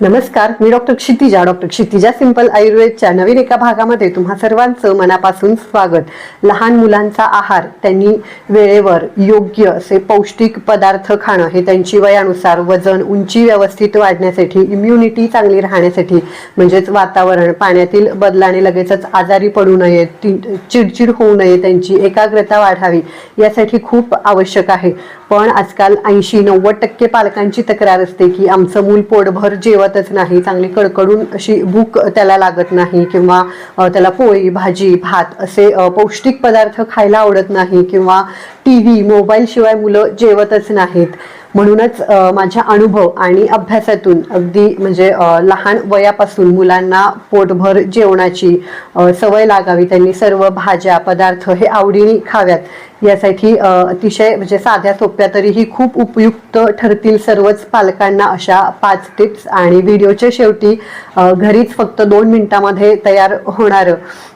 नमस्कार मी doctor Kshitija. Doctor Kshitija simple आयुर्वेदच्या नवीन एका भागामध्ये तुम्हा सर्वांचं मनापासून स्वागत. लहान मुलांचा आहार त्यांनी वेळेवर योग्य असे पौष्टिक पदार्थ खाणं हे त्यांची वयानुसार वजन उंची व्यवस्थित वाढण्यासाठी इम्युनिटी चांगली राहण्यासाठी म्हणजेच वातावरण पाण्यातील बदलाने लगेचच आजारी पडू नये चिडचिड होऊ नये त्यांची एकाग्रता वाढावी यासाठी खूप आवश्यक आहे. पण आजकाल ऐंशी नव्वद टक्के पालकांची तक्रार असते की आमचं मूल पोटभर जेवतच नाही चांगली कडकडून अशी भूक त्याला लागत नाही किंवा त्याला पोळी भाजी भात असे पौष्टिक पदार्थ खायला आवडत नाही किंवा टी व्ही मोबाईलशिवाय मुलं जेवतच नाहीत. म्हणूनच माझ्या अनुभव आणि अभ्यासातून अगदी म्हणजे लहान वयापासून मुलांना पोटभर जेवणाची सवय लागावी त्यांनी सर्व भाज्या पदार्थ हे आवडीने खाव्यात. यासाठी अतिशय म्हणजे साध्या सोप्या तरीही खूप उपयुक्त ठरतील सर्वच पालकांना अशा पाच टिप्स आणि व्हिडिओच्या शेवटी घरीच फक्त दोन मिनिटामध्ये तयार होणारं.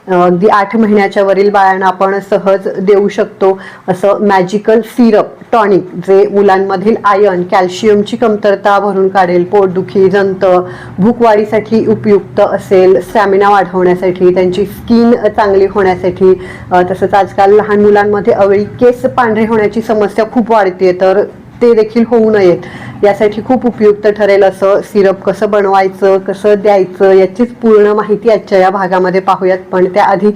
अगदी आठ महिन्याच्या वरील बाळांना आपण सहज देऊ शकतो असं मॅजिकल सिरप टॉनिक जे मुलांमधील आयर्न कॅल्शियमची कमतरता भरून काढेल पोटदुखी जंत भूकवाढीसाठी उपयुक्त असेल स्टॅमिना वाढवण्यासाठी त्यांची स्किन चांगली होण्यासाठी तसंच आजकाल लहान मुलांमध्ये अवेळी केस पांढरे होण्याची समस्या खूप वाढते तर ते देखील होऊ नयेत. यासाठी खूप उपयुक्त ठरेल असं सिरप कसं बनवायचं कसं द्यायचं याचीच पूर्ण माहिती आजच्या या भागामध्ये पाहूयात. पण त्याआधी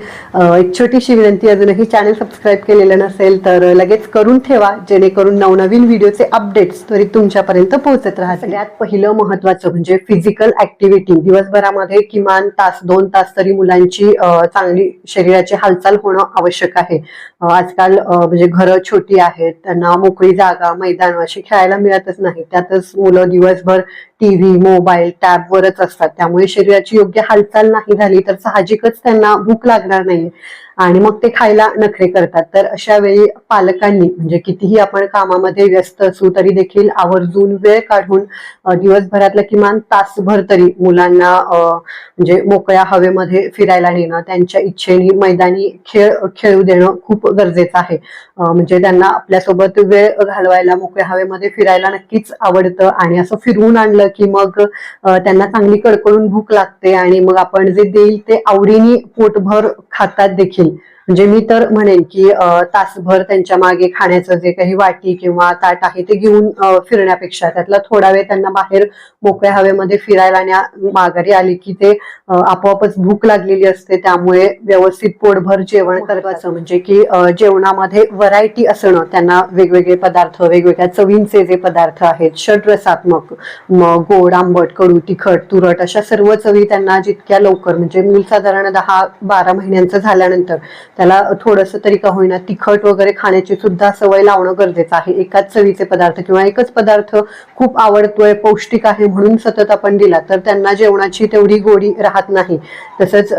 एक छोटीशी विनंती अजूनही चॅनल सबस्क्राईब केलेलं नसेल तर लगेच करून ठेवा जेणेकरून नवनवीन व्हिडिओचे अपडेट्स त्वरित तुमच्यापर्यंत पोहोचत राहा सगळ्यात पहिलं महत्वाचं म्हणजे फिजिकल ऍक्टिव्हिटी दिवसभरामध्ये किमान तास दोन तास तरी मुलांची चांगली शरीराची हालचाल होणं आवश्यक आहे. आजकाल म्हणजे घरं छोटी आहेत त्यांना मोकळी जागा मैदान अशी खेळायला मिळतच नाही. त्यातच मुलं दिवसभर टीव्ही मोबाईल टॅबवरच असतात. त्यामुळे शरीराची योग्य हालचाल नाही झाली तर साहजिकच त्यांना भूक लागणार नाही आणि मग ते खायला नखरे करतात. तर अशा वेळी पालकांनी म्हणजे कितीही आपण कामामध्ये व्यस्त असू तरी देखील आवर्जून वेळ काढून दिवसभरातलं किमान तासभर तरी मुलांना म्हणजे मोकळ्या हवेमध्ये फिरायला नेणं त्यांच्या इच्छेने मैदानी खेळ खेळू देणं खूप गरजेचं आहे. म्हणजे त्यांना आपल्यासोबत वेळ घालवायला मोकळ्या हवेमध्ये फिरायला नक्कीच आवडतं. आणि असं फिरवून आणलं की मग त्यांना चांगली कडकडून भूक लागते आणि मग आपण जे देईल ते आवडीने पोटभर खातात देखील. म्हणजे मी तर म्हणेन की तासभर त्यांच्या मागे खाण्याचं जे काही वाटी किंवा ताट आहे ते घेऊन फिरण्यापेक्षा त्यातला थोडा वेळ त्यांना बाहेर मोकळ्या हवेमध्ये फिरायला न्या माघारी आली की ते आपोआपच भूक लागलेली असते. त्यामुळे व्यवस्थित पोटभर जेवण करवायचं म्हणजे की जेवणामध्ये व्हरायटी असणं त्यांना वेगवेगळे पदार्थ वेगवेगळ्या चवींचे जे पदार्थ आहेत षड्रसात्मक मग गोड आंबट कडू तिखट तुरट अशा सर्व चवी त्यांना जितक्या लवकर म्हणजे मूल साधारण दहा बारा महिन्यांचं झाल्यानंतर त्याला थोडंसं तरी का होईना तिखट वगैरे खाण्याची सुद्धा सवय लावणं गरजेचं आहे. एकाच चवीचे पदार्थ किंवा एकच पदार्थ खूप आवडतोय पौष्टिक आहे म्हणून सतत आपण दिला तर त्यांना जेवणाची तेवढी गोडी राहत नाही. तसंच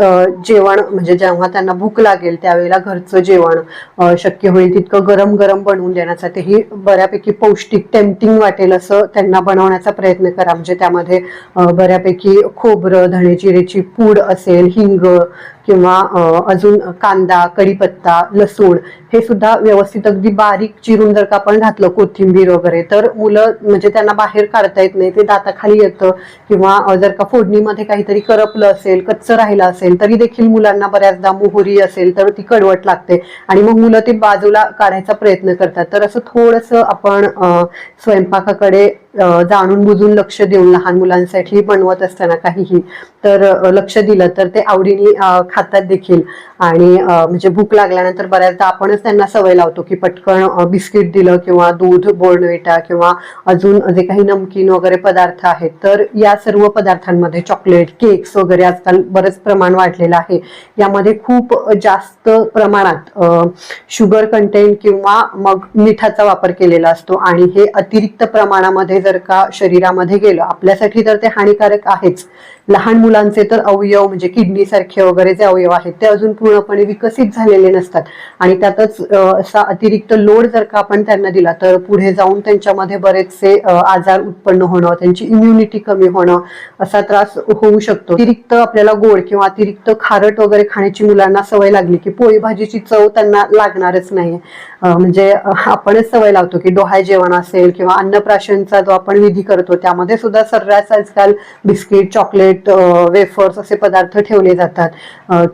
जेवण म्हणजे जेव्हा त्यांना भूक लागेल त्यावेळेला घरचं जेवण शक्य होईल तितकं गरम गरम बनवून देण्याचा तेही बऱ्यापैकी पौष्टिक टेम्पटिंग वाटेल असं त्यांना बनवण्याचा प्रयत्न करा. म्हणजे त्यामध्ये बऱ्यापैकी खोबरं धणेजिरेची पूड असेल हिंग किंवा अजून कांदा कढीपत्ता लसूण हे सुद्धा व्यवस्थित अगदी बारीक चिरून जर का आपण घातलं कोथिंबीर वगैरे तर मुलं म्हणजे त्यांना बाहेर काढता येत नाही ते दाताखाली येतं किंवा जर का फोडणीमध्ये काहीतरी करपलं असेल कच्चं राहिलं असेल तरी देखील मुलांना बऱ्याचदा मोहरी असेल तर ती कडवट लागते आणि मग मुलं ते बाजूला काढायचा प्रयत्न करतात. तर असं थोडंसं आपण स्वयंपाकाकडे जाणून बुजून लक्ष देऊन लहान मुलांसाठी बनवत असताना काहीही तर लक्ष दिलं तर ते आवडीने खातात देखील. आणि म्हणजे भूक लागल्यानंतर बऱ्याचदा आपणच त्यांना सवय लावतो की पटकन बिस्किट दिलं किंवा दूध बोर्नविटा किंवा अजून जे काही नमकीन वगैरे पदार्थ आहेत. तर या सर्व पदार्थांमध्ये चॉकलेट केक्स वगैरे आजकाल बरंच प्रमाण वाढलेलं आहे. यामध्ये खूप जास्त प्रमाणात शुगर कंटेंट किंवा मग मिठाचा वापर केलेला असतो. आणि हे अतिरिक्त प्रमाणामध्ये जर का शरीरामध्ये गेलं आपल्यासाठी तर ते हानिकारक आहेच. लहान मुलांचे तर अवयव म्हणजे किडनी सारखे वगैरे जे अवयव आहेत ते अजून पूर्णपणे विकसित झालेले नसतात. आणि त्यातच असा अतिरिक्त लोड जर का आपण त्यांना दिला तर पुढे जाऊन त्यांच्यामध्ये बरेचसे आजार उत्पन्न होणं त्यांची इम्युनिटी कमी होणं असा त्रास होऊ शकतो. अतिरिक्त आपल्याला गोड किंवा अतिरिक्त खारट वगैरे खाण्याची मुलांना सवय लागली की पोळी भाजीची चव त्यांना लागणारच नाही. म्हणजे आपणच सवय लावतो की डोहाय जेवण असेल किंवा अन्नप्राशनचा जो आपण विधी करतो त्यामध्ये सुद्धा सर्रास आजकाल बिस्किट चॉकलेट वेफर्स असे पदार्थ ठेवले जातात.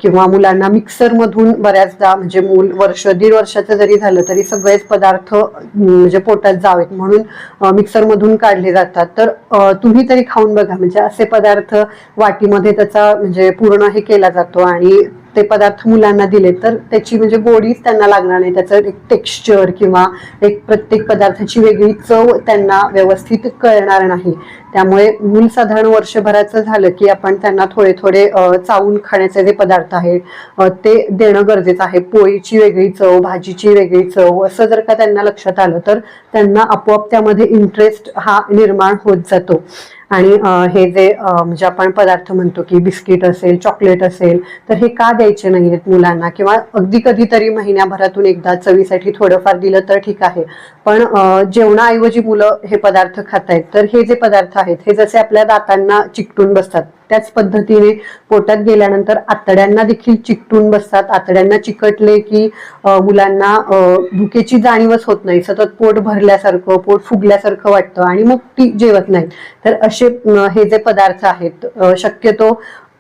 किंवा मुलांना मिक्सरमधून बऱ्याचदा म्हणजे मूल वर्ष दीड वर्षाचं जरी झालं तरी सगळेच पदार्थ म्हणजे पोटात जावेत म्हणून मिक्सरमधून काढले जातात. तर तुम्ही तरी खाऊन बघा म्हणजे असे पदार्थ वाटीमध्ये त्याचा म्हणजे पूर्ण हे केला जातो आणि ते पदार्थ मुलांना दिले तर त्याची म्हणजे गोडीच त्यांना लागणार नाही. त्याचं एक टेक्स्चर किंवा एक प्रत्येक पदार्थाची वेगळी चव त्यांना व्यवस्थित कळणार नाही. त्यामुळे मूल साधारण वर्षभराचं झालं की आपण त्यांना थोडे थोडे चावून खाण्याचे जे पदार्थ आहेत ते देणं गरजेचं आहे. पोळीची वेगळी चव भाजीची वेगळी चव असं जर का त्यांना लक्षात आलं तर त्यांना आपोआप त्यामध्ये इंटरेस्ट हा निर्माण होत जातो. आणि हे जे म्हणजे आपण पदार्थ म्हणतो की बिस्किट असेल चॉकलेट असेल तर हे का द्यायचे नाहीयेत मुलांना? किंवा अगदी कधीतरी महिन्याभरातून एकदा चवीसाठी थोडंफार दिलं तर ठीक आहे. पण जेवणाऐवजी मुलं हे पदार्थ खात आहेत तर हे जे पदार्थ आहेत. हे जसे आपल्या दातांना चिकटून बसतात त्याच पद्धतीने पोटात गेल्यानंतर आतड्यांना देखील चिकटून बसतात. आतड्यांना चिकटले की मुलांना भुकेची जाणीवच होत नाही. सतत पोट भरल्यासारखं पोट फुगल्यासारखं वाटतं आणि मग ती जेवत नाही तर असे हे जे पदार्थ आहेत शक्यतो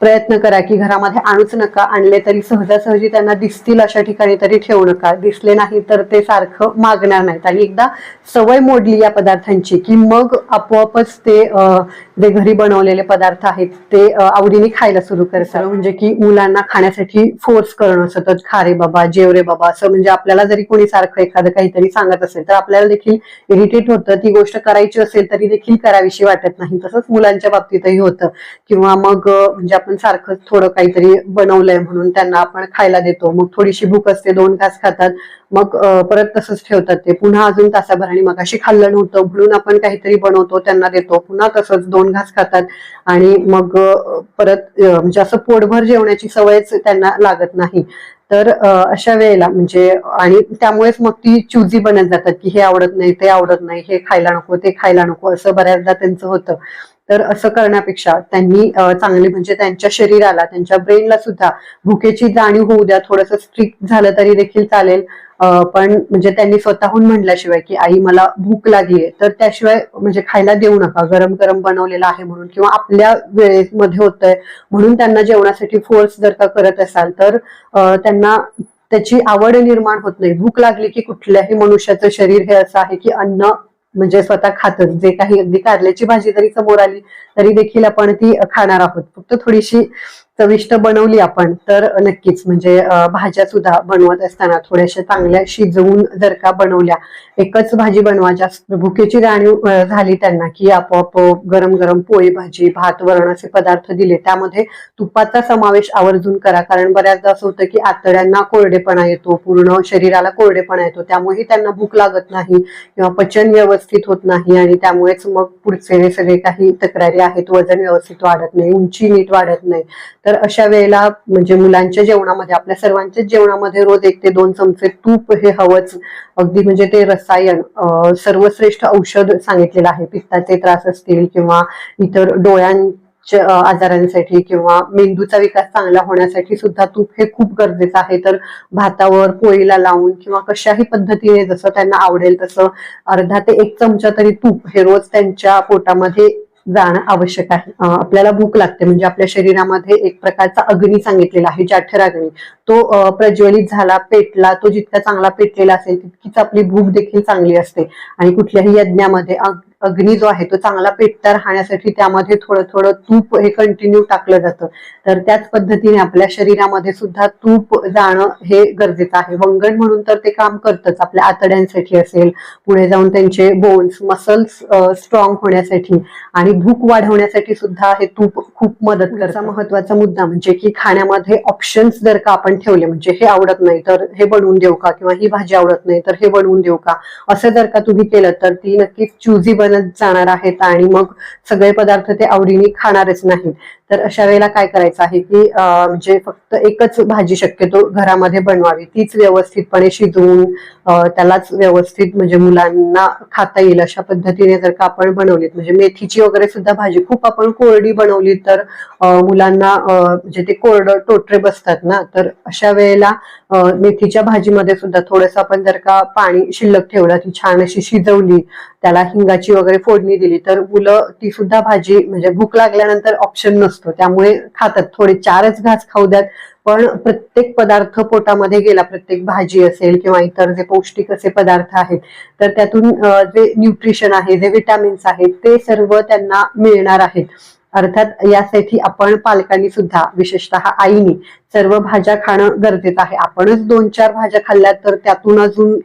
प्रयत्न करा की घरामध्ये आणूच नका आणले तरी सहजासहजी त्यांना दिसतील अशा ठिकाणी तरी ठेवू नका. दिसले नाही तर ते सारखं मागणार नाहीत. आणि एकदा सवय मोडली या पदार्थांची की मग आपोआपच ते जे घरी बनवलेले पदार्थ आहेत ते आवडीने खायला सुरू करतात. म्हणजे की मुलांना खाण्यासाठी फोर्स करणं सतत खारे बाबा जेवरे बाबा असं म्हणजे आपल्याला जरी कोणी सारखं एखादं काहीतरी सांगत असेल तर आपल्याला देखील इरिटेट होतं. ती गोष्ट करायची असेल तरी देखील करावीशी वाटत नाही. तसंच मुलांच्या बाबतीतही होतं. किंवा मग म्हणजे आपण सारखं थोडं काहीतरी बनवलंय म्हणून त्यांना आपण खायला देतो. मग थोडीशी भूक असते दोन तास खातात. मग परत तसंच ठेवतात ते. पुन्हा अजून तासाभराने मग अशी खाल्लं नव्हतं. म्हणून आपण काहीतरी बनवतो त्यांना देतो. पुन्हा तसंच दोन घास खातात. आणि मग परत म्हणजे असं पोटभर जेवण्याची सवयच त्यांना लागत नाही. तर अशा वेळेला म्हणजे आणि त्यामुळेच मग ती चुजी बनत जातात की हे आवडत नाही ते आवडत नाही हे खायला नको ते खायला नको. असं बऱ्याचदा त्यांचं होतं. तर असं करण्यापेक्षा त्यांनी चांगले म्हणजे त्यांच्या शरीराला त्यांच्या ब्रेनला सुद्धा भुकेची जाणीव होऊ द्या. थोडंसं स्ट्रिक्ट झालं तरी देखील चालेल. पण म्हणजे त्यांनी स्वतःहून म्हणल्याशिवाय की आई मला भूक लागलीये तर त्याशिवाय म्हणजे खायला देऊ नका. गरम गरम बनवलेला आहे म्हणून किंवा आपल्या वेळेमध्ये होतंय म्हणून त्यांना जेवणासाठी फोर्स जर का करत असाल तर त्यांना त्याची आवड निर्माण होत नाही. भूक लागली की कुठल्याही मनुष्याचं शरीर हे असं आहे की अन्न म्हणजे स्वतः खातच जे काही अगदी कारल्याची भाजी जरी समोर आली तरी देखील आपण ती खाणार आहोत. फक्त थोडीशी चविष्ट बनवली आपण तर नक्कीच म्हणजे भाज्या सुद्धा बनवत असताना थोड्याशा चांगल्या शिजवून जर का बनवल्या एकच भाजी बनवा जास्त भुकेची जाणीव झाली त्यांना की आपोआप गरम गरम पोळी भाजी भात वरण असे पदार्थ दिले. त्यामध्ये तुपाचा समावेश आवर्जून करा कारण बऱ्याचदा असं होतं की आतड्यांना कोरडेपणा येतो पूर्ण शरीराला कोरडेपणा येतो त्यामुळे त्यांना भूक लागत नाही किंवा पचन व्यवस्थित होत नाही आणि त्यामुळेच मग पुढचे सगळे काही तक्रारी आहेत वजन व्यवस्थित वाढत नाही उंची नीट वाढत नाही. तर अशा वेळेला म्हणजे मुलांच्या जेवणामध्ये आपल्या सर्वांच्याच जेवणामध्ये रोज एक ते दोन चमचे तूप हे हवंच. अगदी म्हणजे ते रसायन सर्वश्रेष्ठ औषध सांगितलेलं आहे. पित्ताचे त्रास असतील किंवा इतर डोळ्यांच्या आजारांसाठी किंवा मेंदूचा विकास चांगला होण्यासाठी सुद्धा तूप हे खूप गरजेचं आहे. तर भातावर पोळीला लावून किंवा कशाही पद्धतीने जसं त्यांना आवडेल तसं अर्धा ते एक चमचा तरी तूप हे रोज त्यांच्या पोटामध्ये जाणं आवश्यक आहे. आपल्याला भूक लागते. म्हणजे आपल्या शरीरामध्ये एक प्रकारचा अग्नी सांगितलेला आहे जाठर अग्नी. तो अं, प्रज्वलित झाला पेटला तो जितका चांगला पेटलेला असेल तितकीच आपली भूक देखील चांगली असते. आणि कुठल्याही यज्ञामध्ये अग्नी जो आहे तो चांगला पेटता राहण्यासाठी त्यामध्ये थोडं थोडं तूप हे कंटिन्यू टाकलं जातं. तर त्याच पद्धतीने आपल्या शरीरामध्ये सुद्धा तूप जाणं हे गरजेचं आहे. वंगण म्हणून तर ते काम करतच. आपल्या आतड्यांसाठी असेल पुढे जाऊन त्यांचे बोन्स मसल्स स्ट्रॉंग होण्यासाठी आणि भूक वाढवण्यासाठी सुद्धा हे तूप खूप मदत करतं. महत्त्वाचा मुद्दा म्हणजे की खाण्यामध्ये ऑप्शन्स जर का आपण ठेवले म्हणजे हे आवडत नाही तर हे बनवून देऊ का? किंवा ही भाजी आवडत नाही तर हे बनवून देऊ का? असं जर का तुम्ही केलं तर ती नक्कीच चुजी बन जाणार आहेत आणि मग सगळे पदार्थ ते आवडीने खाणारच नाहीत. तर अशा वेळेला काय करायचं आहे की म्हणजे फक्त एकच भाजी शक्यतो घरामध्ये बनवावी. तीच व्यवस्थितपणे शिजवून त्यालाच व्यवस्थित म्हणजे मुलांना खाता येईल अशा पद्धतीने जर का आपण बनवलीत. म्हणजे मेथीची वगैरे सुद्धा भाजी खूप आपण कोरडी बनवली तर मुलांना म्हणजे ते कोरड टोटरे बसतात ना. तर अशा वेळेला मेथीच्या भाजीमध्ये सुद्धा थोडंसं आपण जर का पाणी शिल्लक ठेवलं ती छान अशी शिजवली त्याला हिंगाची वगैरे फोडणी दिली तर मुलं ती सुद्धा भाजी म्हणजे भूक लागल्यानंतर ऑप्शन नसतो. त्यामुळे खातात. थोडे चारच घास खाऊ द्यात. पण प्रत्येक पदार्थ पोटामध्ये गेला प्रत्येक भाजी असेल किंवा इतर जे पौष्टिक असे पदार्थ आहेत तर त्यातून जे न्यूट्रिशन आहे जे विटामिन्स आहेत ते सर्व त्यांना मिळणार आहेत. अर्थात यासाठी आपण पालकांनी सुद्धा विशेषतः आईनी सर्व भाज्या खाणं गरजेचं आहे. आपणच दोन चार भाज्या खाल्ल्या तर त्यातून अजून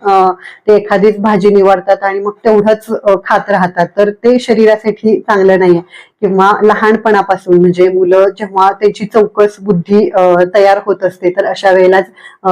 ते एखादीच भाजी निवडतात आणि मग तेवढंच खात राहतात. तर ते शरीरासाठी चांगलं नाहीये. किंवा लहानपणापासून म्हणजे मुलं जेव्हा त्याची चौकस बुद्धी तयार होत असते तर अशा वेळेलाच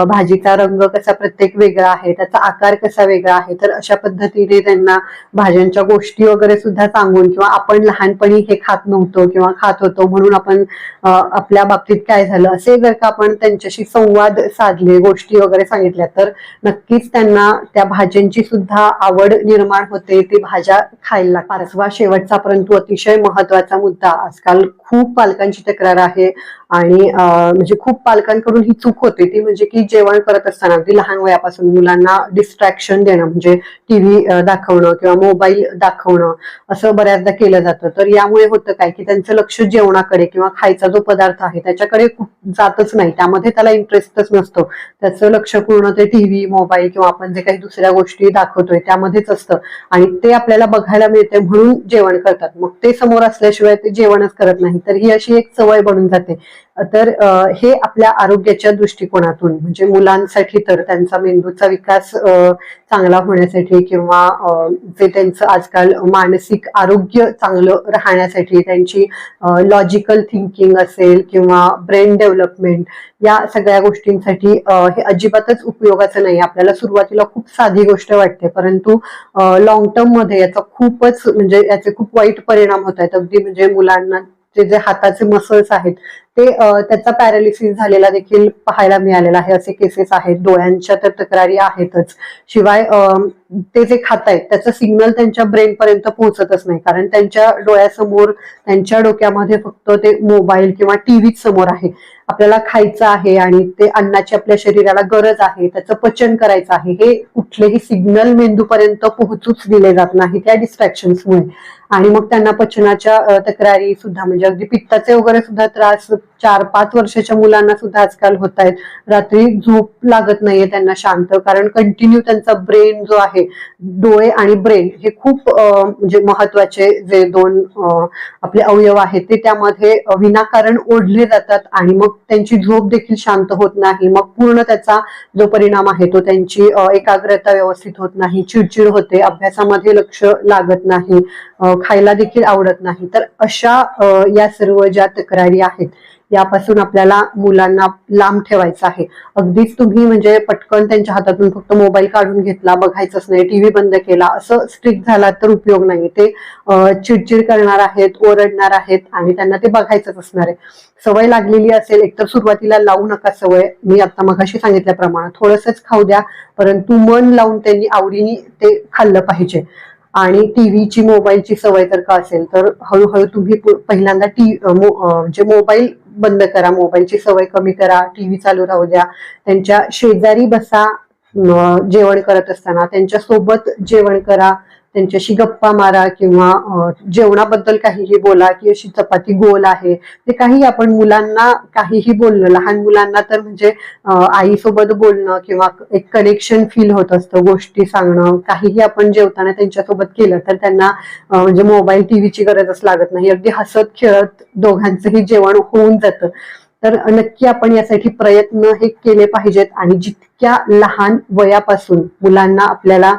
भाजीचा रंग कसा प्रत्येक वेगळा आहे त्याचा आकार कसा वेगळा आहे तर अशा पद्धतीने त्यांना भाज्यांच्या गोष्टी वगैरे सुद्धा सांगून किंवा आपण लहानपणी हे खात नव्हतो किंवा खात होतो म्हणून आपण आपल्या बाबतीत काय झालं असे जर का आपण त्यांच्याशी संवाद साधले गोष्टी वगैरे सांगितल्या तर नक्कीच त्यांना त्या भाज्यांची सुद्धा आवड निर्माण होते. ते भाज्या खायला पाचवा शेवटचा परंतु अतिशय महत्त्वाचा मुद्दा. आजकाल खूप पालकांची तक्रार आहे. आणि म्हणजे खूप पालकांकडून ही चूक होते ती म्हणजे की जेवण करत असताना अगदी लहान वयापासून मुलांना डिस्ट्रॅक्शन देणं म्हणजे टीव्ही दाखवणं किंवा मोबाईल दाखवणं असं बऱ्याचदा केलं जातं. तर यामुळे होतं काय की त्यांचं लक्ष जेवणाकडे किंवा खायचा जो पदार्थ आहे त्याच्याकडे खूप जातच नाही. त्यामध्ये त्याला इंटरेस्टच नसतो. त्याचं लक्ष पूर्ण ते टीव्ही मोबाईल किंवा आपण जे काही दुसऱ्या गोष्टी दाखवतोय त्यामध्येच असतं. आणि ते आपल्याला बघायला मिळते म्हणून जेवण करतात. मग ते समोर असल्याशिवाय ते जेवणच करत नाही. तर ही अशी एक सवय बनून जाते. तर हे आपल्या आरोग्याच्या दृष्टिकोनातून म्हणजे मुलांसाठी तर त्यांचा मेंदूचा विकास चांगला होण्यासाठी किंवा जे त्यांचं आजकाल मानसिक आरोग्य चांगलं राहण्यासाठी त्यांची लॉजिकल थिंकिंग असेल किंवा ब्रेन डेव्हलपमेंट या सगळ्या गोष्टींसाठी हे अजिबातच उपयोगाचं नाही. आपल्याला सुरुवातीला खूप साधी गोष्ट वाटते परंतु लॉंग टर्ममध्ये याचा खूपच म्हणजे याचे खूप वाईट परिणाम होत आहेत. अगदी म्हणजे मुलांना जे जे हाताचे मसल्स आहेत ते त्याचा पॅरालिसिस झालेला देखील पाहायला मिळालेला आहे. असे केसेस आहेत. डोळ्यांच्या तर तक्रारी आहेतच. शिवाय ते जे खात आहेत त्याचं सिग्नल त्यांच्या ब्रेनपर्यंत पोहोचतच नाही. कारण त्यांच्या डोळ्यासमोर त्यांच्या डोक्यामध्ये फक्त ते मोबाईल किंवा टीव्हीच समोर आहे. आपल्याला खायचं आहे आणि ते अन्नाची आपल्या शरीराला गरज आहे त्याचं पचन करायचं आहे हे कुठलेही सिग्नल मेंदूपर्यंत पोहोचूच दिले जात नाही त्या डिस्ट्रॅक्शन्समुळे आणि मग त्यांना पचनाच्या तक्रारी सुद्धा म्हणजे अगदी पित्ताचे वगैरे सुद्धा त्रास चार पाच वर्षाच्या मुलांना सुद्धा आजकाल होत आहेत. रात्री झोप लागत नाहीये त्यांना शांत कारण कंटिन्यू त्यांचा ब्रेन जो आहे डोळे आणि ब्रेन हे खूप म्हणजे महत्त्वाचे जे दोन आपले अवयव आहेत ते त्यामध्ये विनाकारण ओढले जातात आणि मग त्यांची झोप देखील शांत होत नाही. मग पूर्ण त्याचा जो परिणाम आहे तो त्यांची एकाग्रता व्यवस्थित होत नाही चिडचिड होते अभ्यासामध्ये लक्ष लागत नाही खायला देखील आवडत नाही. तर अशा या सर्व ज्या तक्रारी आहेत यापासून आपल्याला मुलांना लांब ठेवायचं आहे. अगदीच तुम्ही म्हणजे पटकन त्यांच्या हातातून फक्त मोबाईल काढून घेतला बघायचंच नाही टीव्ही बंद केला असं स्ट्रिक्ट झाला तर उपयोग नाही. ते चिडचिड करणार आहेत ओरडणार आहेत आणि त्यांना ते बघायचंच असणार आहे. सवय लागलेली असेल एकतर सुरुवातीला लावू नका सवय. मी आता मगाशी सांगितल्याप्रमाणे थोडंसंच खाऊ द्या परंतु मन लावून त्यांनी आवडीने ते खाल्लं पाहिजे. आणि टीव्हीची मोबाईलची सवय जर का असेल तर हळूहळू तुम्ही पहिल्यांदा टी म्हणजे मोबाईल बंद करा मोबाईलची सवय कमी करा टीव्ही चालू राहू द्या त्यांच्या शेजारी बसा जेवण करत असताना त्यांच्यासोबत जेवण करा त्यांच्याशी गप्पा मारा किंवा जेवणाबद्दल काहीही बोला की अशी चपाती गोल आहे. ते काही आपण मुलांना काहीही बोललं लहान मुलांना तर म्हणजे आईसोबत बोलणं किंवा एक कनेक्शन फील होत असतं गोष्टी सांगणं काहीही आपण जेवताना त्यांच्यासोबत केलं तर त्यांना म्हणजे मोबाईल टीव्हीची गरजच लागत नाही. अगदी हसत खेळत दोघांचंही जेवण होऊन जातं. तर नक्की आपण यासाठी प्रयत्न हे केले पाहिजेत. आणि जितक्या लहान वयापासून मुलांना आपल्याला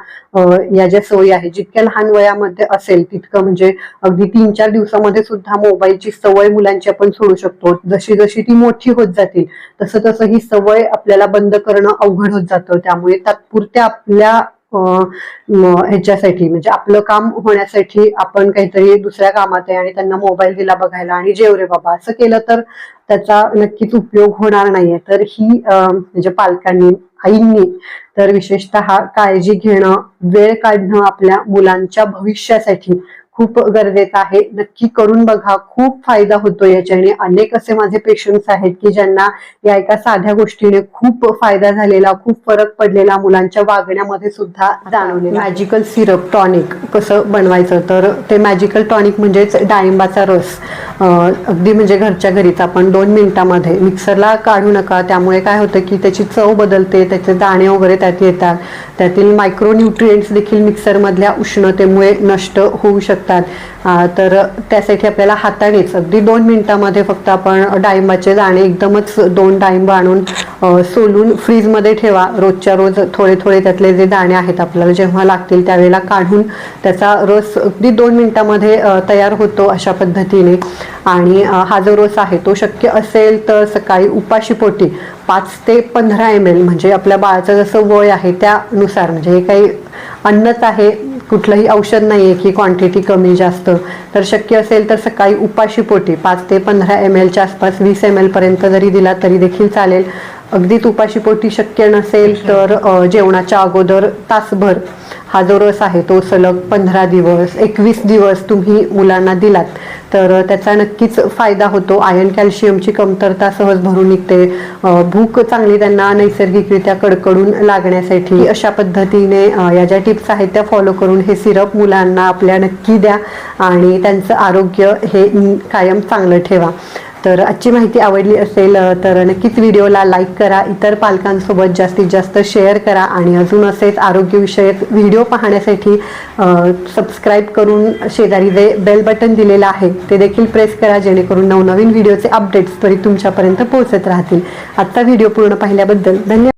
या ज्या सवयी आहेत जितक्या लहान वयामध्ये असेल तितकं म्हणजे अगदी तीन चार दिवसामध्ये सुद्धा मोबाईलची सवय मुलांची आपण सोडू शकतो. जशी जशी ती मोठी होत जातील तसं तसं ही सवय आपल्याला बंद करणं अवघड होत जातं. त्यामुळे तात्पुरत्या आपल्या ह्याच्यासाठी म्हणजे आपलं काम होण्यासाठी आपण काहीतरी दुसऱ्या कामात आहे आणि त्यांना मोबाईल दिला बघायला आणि जेव रे बाबा असं केलं तर त्याचा नक्कीच उपयोग होणार नाहीये. तर ही म्हणजे पालकांनी आईंनी तर विशेषतः काळजी घेणं वेळ काढणं आपल्या मुलांच्या भविष्यासाठी खूप गरजेचं आहे. नक्की करून बघा खूप फायदा होतो याच्याने. अनेक असे माझे पेशंट्स आहेत की ज्यांना या एका साध्या गोष्टीने खूप फायदा झालेला खूप फरक पडलेला मुलांच्या वागण्यामध्ये सुद्धा जाणवलेला. मॅजिकल सिरप टॉनिक कसं बनवायचं? तर ते मॅजिकल टॉनिक म्हणजेच डाळिंबाचा रस. अगदी म्हणजे घरच्या घरीच आपण दोन मिनिटामध्ये मिक्सरला काढू नका. त्यामुळे काय होतं की त्याची चव बदलते त्याचे दाणे वगैरे त्यात येतात. त्यातील मायक्रो न्यूट्रिएंट्स देखील मिक्सरमधल्या उष्णतेमुळे नष्ट होऊ शकतात. तर त्यासाठी आपल्याला हातानेच अगदी दोन मिनिटामध्ये फक्त आपण डाळिंबाचे दाणे एकदमच दोन डाळिंब आणून सोलून फ्रीजमध्ये ठेवा. रोजच्या रोज थोडे थोडे त्यातले जे दाणे आहेत आपल्याला जेव्हा लागतील त्यावेळेला काढून त्याचा रस अगदी दोन मिनिटामध्ये तयार होतो अशा पद्धतीने. आणि हा जो रस आहे तो शक्य असेल तर सकाळी उपाशीपोटी पाच ते पंधरा एम एल म्हणजे आपल्या बाळाचं जसं वय आहे त्यानुसार म्हणजे हे काही अन्नच आहे कुठलंही औषध नाही आहे की क्वांटिटी कमी जास्त तर शक्य असेल तर सकाळी उपाशीपोटी पाच ते पंधरा एम एलच्या आसपास वीस एम एलपर्यंत जरी दिला तरी देखील चालेल. अगदीच उपाशीपोटी शक्य नसेल तर जेवणाच्या अगोदर तासभर हा जो रस आहे तो सलग पंधरा दिवस एकवीस दिवस तुम्ही मुलांना दिलात तर त्याचा नक्कीच फायदा होतो. आयर्न कॅल्शियमची कमतरता सहज भरून निघते. भूक चांगली त्यांना नैसर्गिकरित्या कडकडून लागण्यासाठी अशा पद्धतीने या ज्या टिप्स आहेत त्या फॉलो करून हे सिरप मुलांना आपल्या नक्की द्या आणि त्यांचं आरोग्य हे कायम चांगलं ठेवा. तर आजची माहिती आवडली असेल तर नक्कीच व्हिडिओला लाईक करा. इतर पालकांसोबत जास्तीत जास्त शेअर करा. आणि अजून असेच आरोग्यविषयक व्हिडिओ पाहण्यासाठी सबस्क्राईब करून शेजारी जे बेल बटन दिलेलं आहे ते देखील प्रेस करा. जेणेकरून नवनवीन व्हिडिओचे अपडेट्स त्वरित तुमच्यापर्यंत पोहोचत राहतील. आजचा व्हिडिओ पूर्ण पाहिल्याबद्दल धन्यवाद.